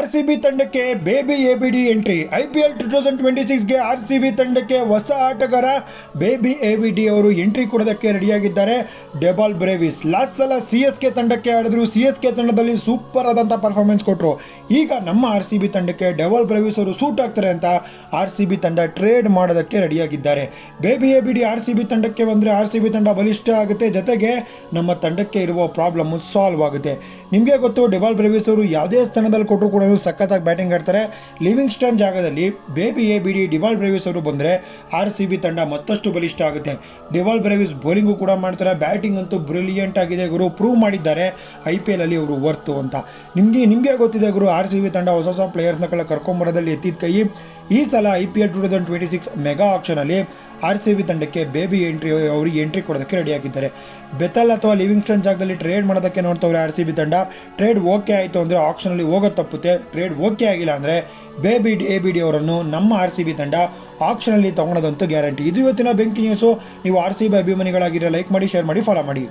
R C B ತಂಡಕ್ಕೆ baby A B D entry. I P L two thousand twenty ಸಿಕ್ಸ್ಗೆ R C B ತಂಡಕ್ಕೆ ಹೊಸ ಆಟಗಾರ baby A B D ಅವರು entry ಕೊಡೋದಕ್ಕೆ ರೆಡಿಯಾಗಿದ್ದಾರೆ. ಡೆಬಾಲ್ ಬ್ರೇವಿಸ್. ಲಾಸ್ಟ್ ಸಲ ಸಿ ಎಸ್ ಕೆ ತಂಡಕ್ಕೆ ಆಡಿದ್ರು. ಸಿ ಎಸ್ ಕೆ ತಂಡದಲ್ಲಿ ಸೂಪರ್ ಆದಂಥ ಪರ್ಫಾರ್ಮೆನ್ಸ್ ಕೊಟ್ಟರು ಈಗ ನಮ್ಮ ಆರ್ ಸಿ ಬಿ ತಂಡಕ್ಕೆ ಡೆಬಾಲ್ ಬ್ರೇವಿಸ್ ಅವರು ಸೂಟ್ ಆಗ್ತಾರೆ ಅಂತ ಆರ್ ಸಿ ಬಿ ತಂಡ ಟ್ರೇಡ್ ಮಾಡೋದಕ್ಕೆ ರೆಡಿಯಾಗಿದ್ದಾರೆ. Baby A B D R C B ತಂಡಕ್ಕೆ ಬಂದರೆ ಆರ್ ಸಿ ಬಿ ತಂಡ ಬಲಿಷ್ಠ ಆಗುತ್ತೆ. ಜೊತೆಗೆ ನಮ್ಮ ತಂಡಕ್ಕೆ ಇರುವ ಪ್ರಾಬ್ಲಮ್ ಸಾಲ್ವ್ ಆಗುತ್ತೆ. ನಿಮಗೆ ಗೊತ್ತು, ಡೆಬಾಲ್ ಬ್ರೇವಿಸ್ ಅವರು ಯಾವುದೇ ಸ್ಥಾನದಲ್ಲಿ ಕೊಟ್ಟರು ಕೂಡ ಸಖತ್ತಾಗಿ ಬ್ಯಾಟಿಂಗ್ ಆಡ್ತಾರೆ. ಲಿವಿಂಗ್ ಸ್ಟನ್ ಜಾಗದಲ್ಲಿ baby A B D Dewald Brevis ಅವರು ಬಂದರೆ ಆರ್ ಸಿ ಬಿ ತಂಡ ಮತ್ತಷ್ಟು ಬಲಿಷ್ಠ ಆಗುತ್ತೆ. ಡಿವಾಲ್ ಬ್ರೇವಿಸ್ ಬೌಲಿಂಗು ಕೂಡ ಮಾಡ್ತಾರೆ. ಬ್ಯಾಟಿಂಗ್ ಅಂತೂ ಬ್ರಿಲಿಯಂಟ್ ಆಗಿದೆ ಗುರು. ಪ್ರೂವ್ ಮಾಡಿದ್ದಾರೆ ಐ ಪಿ ಎಲ್ ಅಲ್ಲಿ ಅವರು ವರ್ತು ಅಂತ. ನಿಮಗೆ ನಿಮಗೆ ಗೊತ್ತಿದೆ ಗುರು ಆರ್ ಸಿ ಬಿ ತಂಡ ಹೊಸ ಹೊಸ ಪ್ಲೇಯರ್ಸ್ನ ಕರ್ಕೊಂಬರೋದಲ್ಲಿ ಎತ್ತಿದ ಕೈ. ಈ ಸಲ I P L two thousand twenty six mega ಆಕ್ಷನಲ್ಲಿ R C B ತಂಡಕ್ಕೆ ಬೇಬಿ ಎಂಟ್ರಿ ಅವರಿಗೆ ಎಂಟ್ರಿ ಕೊಡೋದಕ್ಕೆ ರೆಡಿಯಾಗಿದ್ದಾರೆ ಬೆತಲ್ ಅಥವಾ ಲಿವಿಂಗ್ಸ್ಟನ್ ಜಾಗದಲ್ಲಿ ಟ್ರೇಡ್ ಮಾಡೋದಕ್ಕೆ ನೋಡ್ತವ್ರೆ ಆರ್ ಸಿ ಬಿ ತಂಡ. ಟ್ರೇಡ್ ಓಕೆ ಆಯಿತು ಅಂದರೆ ಆಕ್ಷನಲ್ಲಿ ಹೋಗೋದು ತಪ್ಪುತ್ತೆ. ಟ್ರೇಡ್ ಓಕೆ ಆಗಿಲ್ಲ ಅಂದರೆ ಬೇಬಿ ಎ ಬಿ ಡಿ ಅವರನ್ನು ನಮ್ಮ ಆರ್ ಸಿ ಬಿ ತಂಡ ಆಕ್ಷನಲ್ಲಿ ತೊಗೊಳೋದಂತೂ ಗ್ಯಾರಂಟಿ. ಇದು ಇವತ್ತಿನ ಬೆಂಕಿ ನ್ಯೂಸು. ನೀವು ಆರ್ ಸಿ ಬಿ ಅಭಿಮಾನಿಗಳಾಗಿರೋ ಲೈಕ್ ಮಾಡಿ ಶೇರ್ ಮಾಡಿ ಫಾಲೋ ಮಾಡಿ.